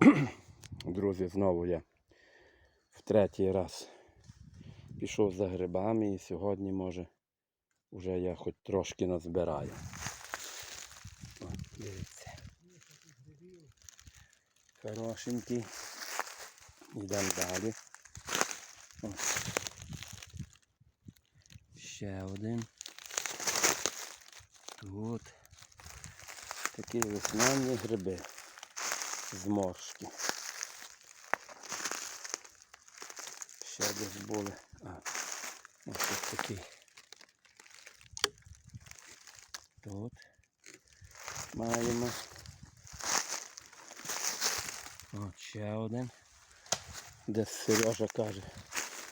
Друзі, знову я в третій раз пішов за грибами і сьогодні, може, вже я хоч трошки назбираю. О, дивіться. Хорошенький. Йдемо далі. О. Ще один. Тут такі весняні гриби. Зморшки. Ще десь були. А, ось ось такий. Тут маємо. От ще один. Де Сережа каже.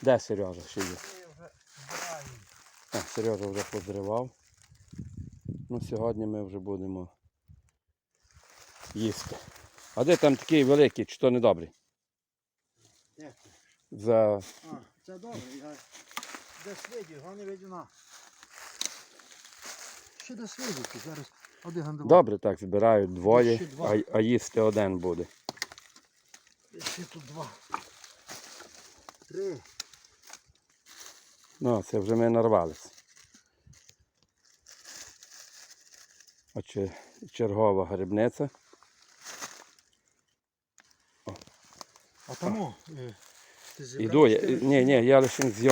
Де Сережа ще є? А, Сережа вже позривав. Ну, сьогодні ми вже будемо їсти. А де там такий великий, чи то недобрий? Це? За... А, це добре. Я десь видів, його не видів на. Ще десь видів, зараз один гандон. Добре, так збирають двоє, Ще два. а, а їсти один буде. Ще тут два. Три. Ну, це вже ми нарвалися. А чи чергова грибниця. А тому е, Іду, я, ні, ні, я лише зйом.